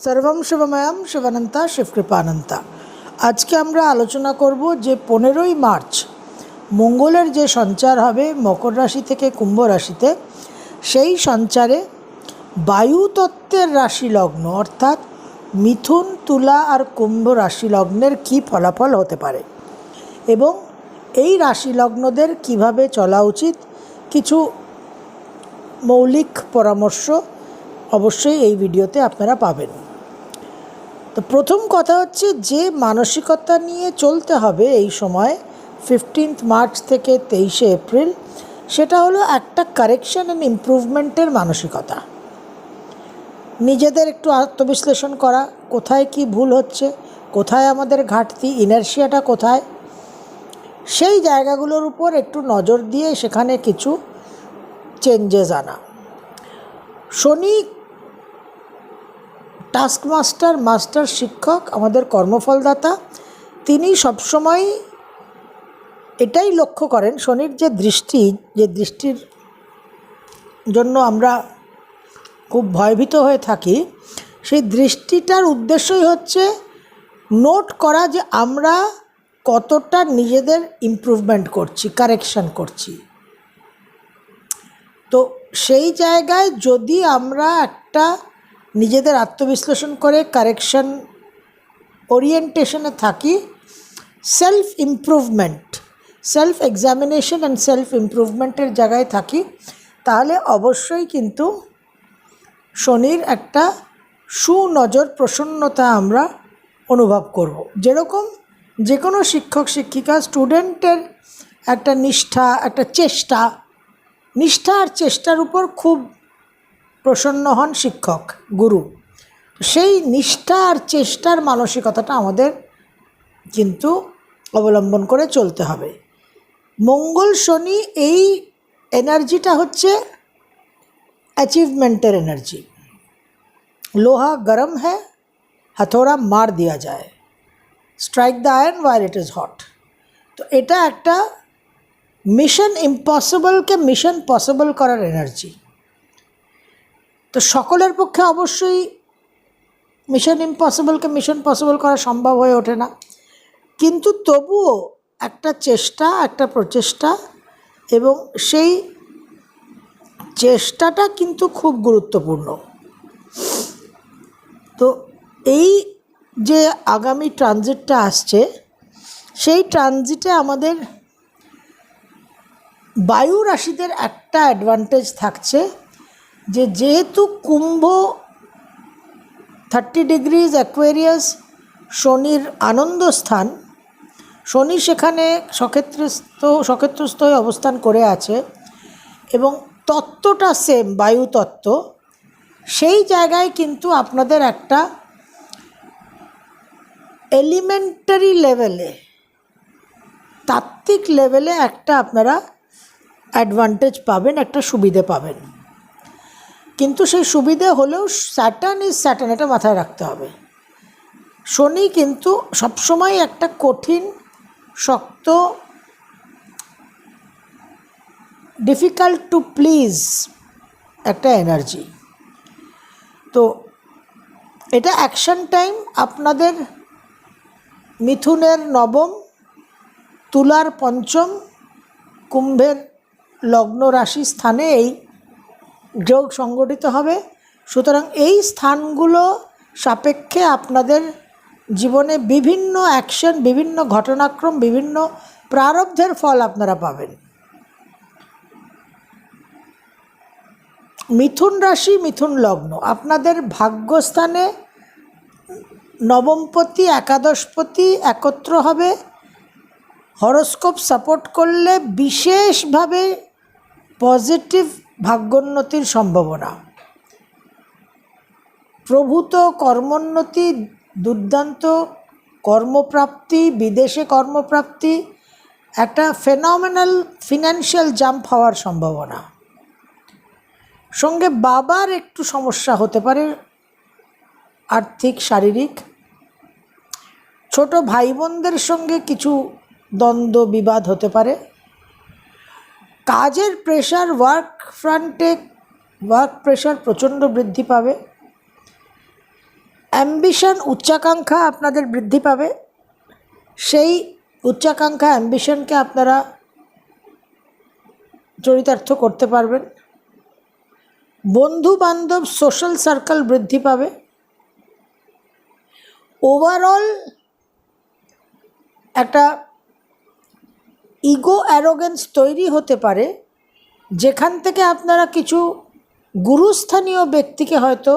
সর্বম শিবময়ম শিবানন্তা শিবকৃপানন্তা। আজকে আমরা আলোচনা করব যে পনেরোই মার্চ, মঙ্গলের যে সঞ্চার হবে মকর রাশি থেকে কুম্ভ রাশিতে, সেই সঞ্চারে বায়ুতত্ত্বের রাশি লগ্ন, অর্থাৎ মিথুন, তুলা আর কুম্ভ রাশি লগ্নের কী ফলাফল হতে পারে এবং এই রাশি লগ্নদের কীভাবে চলা উচিত, কিছু মৌলিক পরামর্শ অবশ্যই এই ভিডিওতে আপনারা পাবেন। তো প্রথম কথা হচ্ছে যে মানসিকতা নিয়ে চলতে হবে এই সময় ফিফটিন্থ মার্চ থেকে তেইশে এপ্রিল সেটা হলো একটা কারেকশন অ্যান্ড ইমপ্রুভমেন্টের মানসিকতা। নিজেদের একটু আত্মবিশ্লেষণ করা, কোথায় কি ভুল হচ্ছে, কোথায় আমাদের ঘাটতি ইনার্শিয়াটা কোথায়, সেই জায়গাগুলোর উপর একটু নজর দিয়ে সেখানে কিছু চেঞ্জেস আনা। শনি টাস্ক মাস্টার মাস্টার শিক্ষক, আমাদের কর্মফলদাতা, তিনি সবসময় এটাই লক্ষ্য করেন শনির যে দৃষ্টি, যে দৃষ্টির জন্য আমরা খুব ভয়ভীত হয়ে থাকি, সেই দৃষ্টিটার উদ্দেশ্যই হচ্ছে নোট করা যে আমরা কতটা নিজেদের ইমপ্রুভমেন্ট করছি কারেকশন করছি। তো সেই জায়গায় যদি আমরা একটা নিজেদের আত্মবিশ্লেষণ করে কারেকশন ওরিয়েন্টেশনে থাকি। Self improvement self examination and self ইমপ্রুভমেন্টের জায়গায় থাকি। তাহলে অবশ্যই কিন্তু শনির একটা সুনজর, প্রসন্নতা আমরা অনুভব করব। যেরকম যে কোনো শিক্ষক, শিক্ষিকা স্টুডেন্টের একটা নিষ্ঠা, একটা চেষ্টা। নিষ্ঠা আর চেষ্টার উপর খুব প্রসন্ন হন শিক্ষক, গুরু। সেই নিষ্ঠা আর চেষ্টার মানসিকতাটা আমাদের কিন্তু অবলম্বন করে চলতে হবে। মঙ্গল শনি এই এনার্জিটা হচ্ছে অ্যাচিভমেন্টের এনার্জি লোহা গরম হ্যাঁ হাথোড়া মার দেওয়া যায়। Strike the iron war it is hot তো এটা একটা মিশন ইম্পসিবলকে মিশন পসিবল করার এনার্জি তো সকলের পক্ষে অবশ্যই মিশন ইম্পসিবলকে মিশন পসিবল করা সম্ভব হয়ে ওঠে না। কিন্তু তবুও একটা চেষ্টা, একটা প্রচেষ্টা এবং সেই চেষ্টাটা কিন্তু খুব গুরুত্বপূর্ণ। তো এই যে আগামী ট্রানজিটটা আসছে, সেই ট্রানজিটে আমাদের বায়ু রাশিদের একটা অ্যাডভান্টেজ থাকছে। যে যেহেতু কুম্ভ থার্টি ডিগ্রিজ অ্যাকোয়ারিয়াস শনির আনন্দ স্থান শনি সেখানে সক্ষেত্রস্থ সক্ষেত্রস্থ হয়ে অবস্থান করে আছে এবং তত্ত্বটা সেম বায়ু তত্ত্ব। সেই জায়গায় কিন্তু আপনাদের একটা এলিমেন্টারি লেভেলে তাত্ত্বিক লেভেলে একটা আপনারা অ্যাডভান্টেজ পাবেন, একটা সুবিধে পাবেন। কিন্তু সেই সুবিধে হলেও স্যাটার্ন ইজ স্যাটার্ন, এটা মাথায় রাখতে হবে। শনি কিন্তু সবসময় একটা কঠিন, শক্ত ডিফিকাল্ট টু প্লিজ একটা এনার্জি তো এটা অ্যাকশন টাইম আপনাদের মিথুনের নবম, তুলার পঞ্চম, কুম্ভের লগ্ন রাশি স্থানে এই যোগ সংগঠিত হবে। সুতরাং এই স্থানগুলো সাপেক্ষে আপনাদের জীবনে বিভিন্ন অ্যাকশন বিভিন্ন ঘটনাক্রম, বিভিন্ন প্রারব্ধের ফল আপনারা পাবেন। মিথুন রাশি, মিথুন লগ্ন। আপনাদের ভাগ্যস্থানে নবমপতি, একাদশপতি একত্র হবে। হরস্কোপ সাপোর্ট করলে বিশেষভাবে পজিটিভ ভাগ্যোন্নতির সম্ভাবনা। প্রভূত কর্মোন্নতি, দুর্দান্ত কর্মপ্রাপ্তি, বিদেশে কর্মপ্রাপ্তি, একটা ফেনমেনাল ফিনান্সিয়াল জাম্প হওয়ার সম্ভাবনা। সঙ্গে বাবার একটু সমস্যা হতে পারে, আর্থিক, শারীরিক। ছোট ভাই বোনদের সঙ্গে কিছু দ্বন্দ্ব, বিবাদ হতে পারে। কাজের প্রেশার ওয়ার্ক ফ্রন্টে ওয়ার্ক প্রেশার প্রচণ্ড বৃদ্ধি পাবে। অ্যাম্বিশন উচ্চাকাঙ্ক্ষা আপনাদের বৃদ্ধি পাবে। সেই উচ্চাকাঙ্ক্ষা অ্যাম্বিশনকে আপনারা চরিতার্থ করতে পারবেন। বন্ধু বান্ধব সোশ্যাল সার্কেল বৃদ্ধি পাবে। ওভারঅল একটা ইগো অ্যারোগেন্স তৈরি হতে পারে, যেখান থেকে আপনারা কিছু গুরুস্থানীয় ব্যক্তিকে হয়তো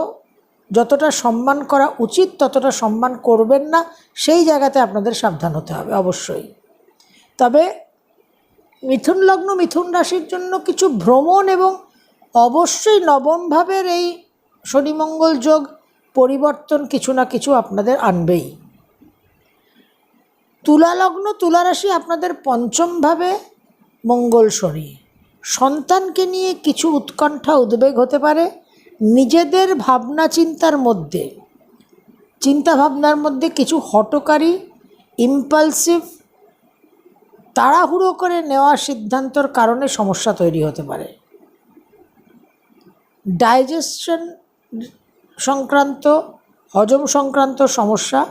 যতটা সম্মান করা উচিত ততটা সম্মান করবেন না, সেই জায়গাতে আপনাদের সাবধান হতে হবে অবশ্যই। তবে মিথুন লগ্ন, মিথুন রাশির জন্য কিছু ভ্রমণ এবং অবশ্যই নবম ভাবের এই শনিমঙ্গল যোগ পরিবর্তন কিছু না কিছু আপনাদের আনবেই। তুলা লগ্ন তুলা রাশি আপনাদের পঞ্চমভাবে মঙ্গল শনি সন্তানকে নিয়ে কিছু উৎকণ্ঠা উদ্বেগ হতে পারে। নিজেদের ভাবনা চিন্তার মধ্যে, চিন্তা ভাবনার মধ্যে কিছু হটকারী ইম্পালসিভ তাড়াহুড়ো করে নেওয়া সিদ্ধান্তর কারণে সমস্যা তৈরি হতে পারে। ডাইজেশন সংক্রান্ত, হজম সংক্রান্ত সমস্যা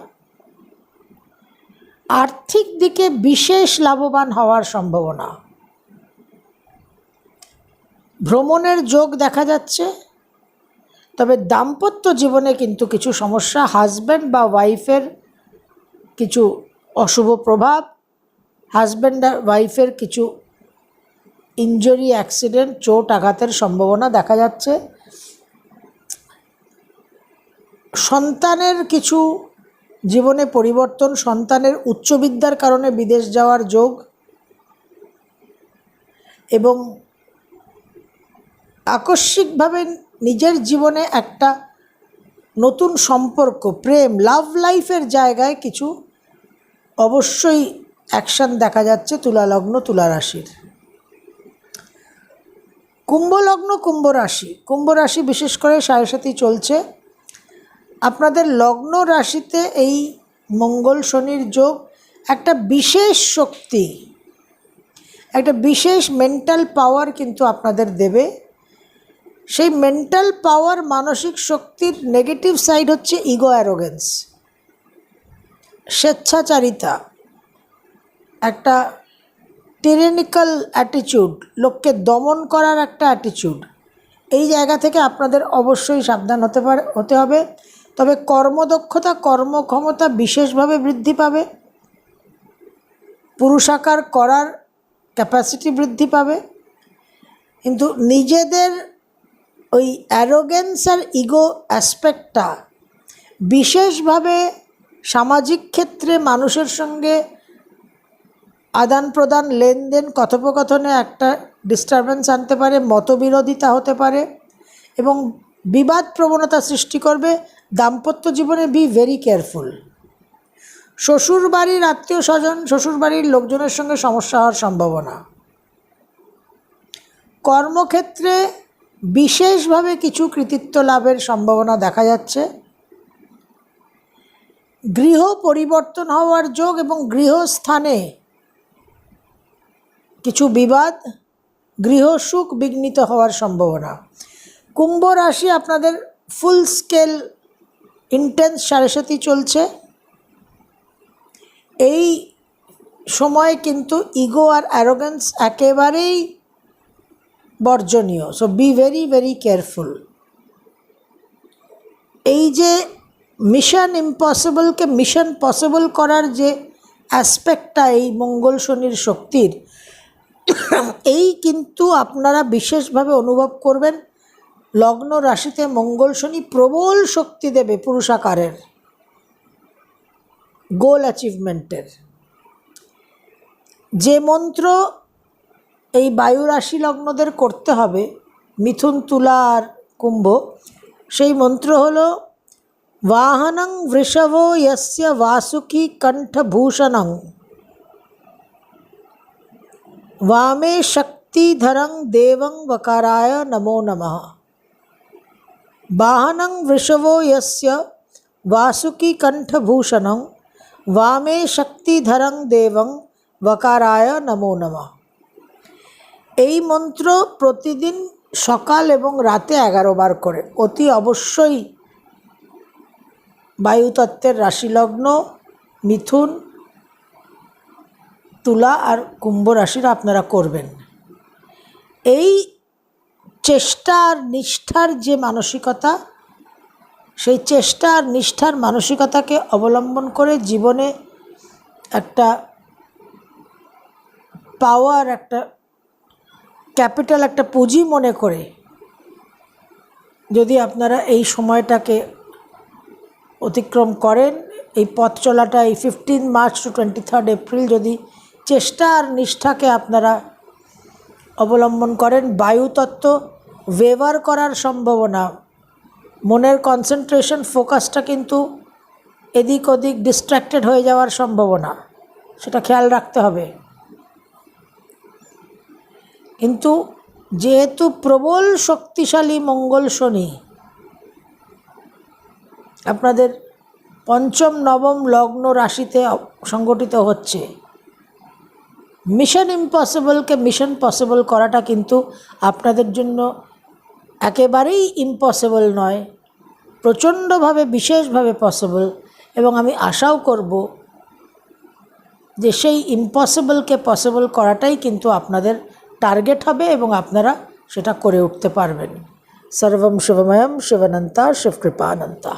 আর্থিক দিকে বিশেষ লাভবান হওয়ার সম্ভাবনা। ভ্রমণের যোগ দেখা যাচ্ছে, তবে দাম্পত্য জীবনে কিন্তু কিছু সমস্যা। হাজব্যান্ড বা ওয়াইফের কিছু অশুভ প্রভাব হাজব্যান্ড আর ওয়াইফের কিছু ইঞ্জুরি অ্যাক্সিডেন্ট চোট, আঘাতের সম্ভাবনা দেখা যাচ্ছে। সন্তানের কিছু জীবনে পরিবর্তন সন্তানের উচ্চবিদ্যার কারণে বিদেশ যাওয়ার যোগ এবং আকস্মিকভাবে নিজের জীবনে একটা নতুন সম্পর্ক, প্রেম লাভ লাইফের জায়গায় কিছু অবশ্যই অ্যাকশান দেখা যাচ্ছে তুলা লগ্ন তুলা রাশির। কুম্ভ রাশি, কুম্ভ বিশেষ করে সাড়ে সাথী চলছে। আপনাদের লগ্ন রাশিতে এই মঙ্গল শনির যোগ একটা বিশেষ শক্তি, একটা বিশেষ মেন্টাল পাওয়ার কিন্তু আপনাদের দেবে। সেই মেন্টাল পাওয়ার মানসিক শক্তির নেগেটিভ সাইড হচ্ছে ইগো অ্যারোগেন্স স্বেচ্ছাচারিতা, একটা টেরেনিক্যাল অ্যাটিচিউড লোককে দমন করার একটা অ্যাটিচিউড এই জায়গা থেকে আপনাদের অবশ্যই সাবধান হতে পারে, হতে হবে। তবে কর্মদক্ষতা, কর্মক্ষমতা বিশেষভাবে বৃদ্ধি পাবে। পুরুষাকার করার ক্যাপাসিটি বৃদ্ধি পাবে। কিন্তু নিজেদের ওই অ্যারোগেন্স আর ইগো অ্যাসপেক্টটা বিশেষভাবে সামাজিক ক্ষেত্রে মানুষের সঙ্গে আদান প্রদান লেনদেন, কথোপকথনে একটা ডিস্টারবেন্স আনতে পারে, মতবিরোধিতা হতে পারে এবং বিবাদ প্রবণতা সৃষ্টি করবে। দাম্পত্য জীবনে বি ভেরি কেয়ারফুল শ্বশুর বাড়ির আত্মীয় স্বজন শ্বশুর বাড়ির লোকজনের সঙ্গে সমস্যা হওয়ার সম্ভাবনা। কর্মক্ষেত্রে বিশেষভাবে কিছু কৃতিত্ব লাভের সম্ভাবনা দেখা যাচ্ছে। গৃহ পরিবর্তন হওয়ার যোগ এবং গৃহস্থানে কিছু বিবাদ গৃহসুখ বিঘ্নিত হওয়ার সম্ভাবনা। কুম্ভ রাশি আপনাদের ফুল স্কেল ইন্টেন্স সারেসাতি চলছে। এই সময় কিন্তু ইগো আর অ্যারোগেন্স একেবারেই বর্জনীয়। So be very very careful এই যে মিশন ইম্পসিবলকে মিশন পসিবল করার যে অ্যাসপেক্টটা এই মঙ্গল শনির শক্তির, এই কিন্তু আপনারা বিশেষভাবে অনুভব করবেন লগ্ন রাশিতে মঙ্গল শনি প্রবল শক্তি দেবে পুরুষাকারের গোল অ্যাচিভমেন্টের যে মন্ত্র এই বায়ু রাশি লগ্নদের করতে হবে মিথুন তুলা আর কুম্ভ সেই মন্ত্র হলো বাহনং বৃষভ ইয়স্য বাসুকি কণ্ঠভূষণং वामे शक्तिधरं देवं वकाराय नमो नमः वाहनं वृषभो यस्य वासुकीकण्ठभूषणं वामे शक्तिधरं দেবং বকারায় নমো নমঃ এই মন্ত্র প্রতিদিন সকাল এবং রাতে এগারো বার করে অতি অবশ্যই বায়ুতত্ত্বের রাশিলগ্ন মিথুন তুলা আর কুম্ভ রাশিরা আপনারা করবেন এই চেষ্টা আর নিষ্ঠার যে মানসিকতা, সেই চেষ্টা আর নিষ্ঠার মানসিকতাকে অবলম্বন করে জীবনে একটা পাওয়ার একটা ক্যাপিটাল একটা পুঁজি মনে করে, যদি আপনারা এই সময়টাকে অতিক্রম করেন, এই পথ চলাটা, এই fifteen March to twenty third April যদি চেষ্টা আর নিষ্ঠাকে আপনারা অবলম্বন করেন, বায়ুতত্ত্ব ওয়েভার করার সম্ভাবনা। মনের কনসেন্ট্রেশন ফোকাসটা কিন্তু এদিক ওদিক ডিস্ট্র্যাক্টেড হয়ে যাওয়ার সম্ভাবনা। সেটা খেয়াল রাখতে হবে। কিন্তু যেহেতু প্রবল শক্তিশালী মঙ্গল শনি, আপনাদের পঞ্চম, নবম লগ্ন রাশিতে সংগঠিত হচ্ছে। মিশন ইম্পসিবলকে মিশন পসিবল করাটা কিন্তু আপনাদের জন্য একেবারেই ইম্পসিবল নয়, প্রচণ্ডভাবে, বিশেষভাবে পসিবল এবং আমি আশাও করব যে সেই ইম্পসিবলকে পসিবল করাটাই কিন্তু আপনাদের টার্গেট হবে এবং আপনারা সেটা করে উঠতে পারবেন। সর্বম শিবময়ম শিবানন্তা শিবকৃপানন্তা